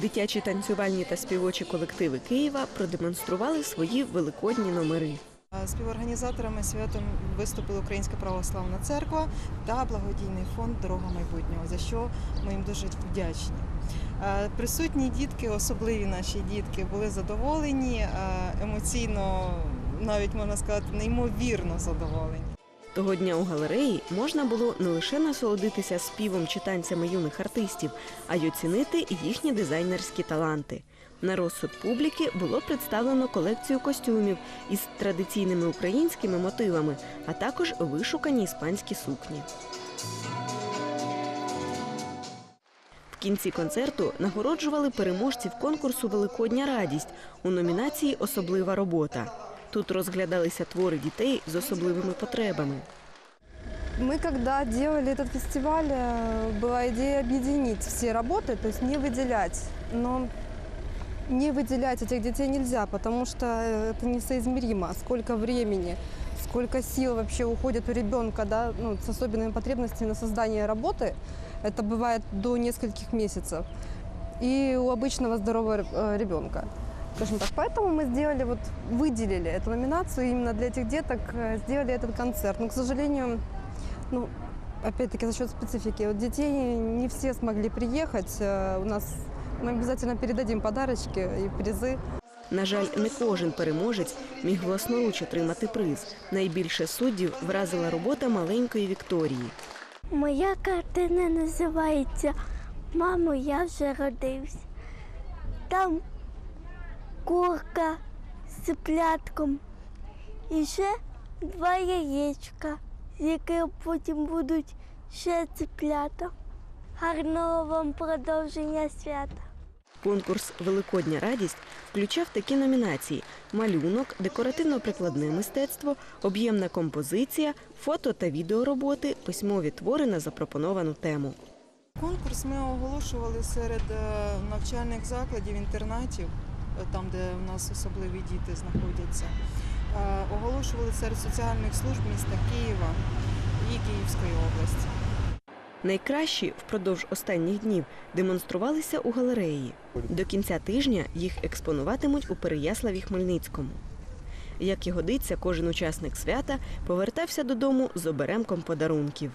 Дитячі танцювальні та співочі колективи Києва продемонстрували свої великодні номери. Співорганізаторами святом виступила Українська православна церква та благодійний фонд Дорога майбутнього, за що ми їм дуже вдячні. Присутні дітки, особливі наші дітки, були задоволені, емоційно, навіть можна сказати, неймовірно задоволені. Того дня у галереї можна було не лише насолодитися співом чи танцями юних артистів, а й оцінити їхні дизайнерські таланти. На розсуд публіки було представлено колекцію костюмів із традиційними українськими мотивами, а також вишукані іспанські сукні. В кінці концерту нагороджували переможців конкурсу Великодня радість у номінації Особлива робота. Тут розглядалися твори дітей з особливими потребами. Мы когда делали этот фестиваль, э, была идея объединить все работы, то есть не выделять. Но не выделять этих детей нельзя, потому что э, это несоизмеримо. Сколько времени, сколько сил вообще уходит у ребенка да, ну, с особенными потребностями на создание работы. Это бывает до нескольких месяцев. И у обычного здорового э, ребенка. Скажем так, поэтому мы сделали, вот выделили эту номинацию именно для этих деток, э, сделали этот концерт. Но, к сожалению, ну, опять-таки за счет специфики. Вот детей не все смогли приехать. Э, У нас мы обязательно передадим подарочки и призы. На жаль, не кожен переможець міг власноруч отримати приз. Найбільше суддів вразила робота маленької Вікторії. Моя картина називається Мамо, я вже родився. Там курка з цыплятком і ще два яєчка, з яких потім будуть ще цыплята. Гарного вам продовження свята. Конкурс Великодня радість включав такі номінації: малюнок, декоративно-прикладне мистецтво, об'ємна композиція, фото та відеороботи, письмові твори на запропоновану тему. Конкурс ми оголошували серед е, навчальних закладів, інтернатів, там, де у нас особливі діти знаходяться. Е, Оголошували серед соціальних служб міста Києва і Київської області. Найкращі впродовж останніх днів демонструвалися у галереї. До кінця тижня їх експонуватимуть у Переяславі Хмельницькому. Як і годиться, кожен учасник свята повертався додому з оберемком подарунків.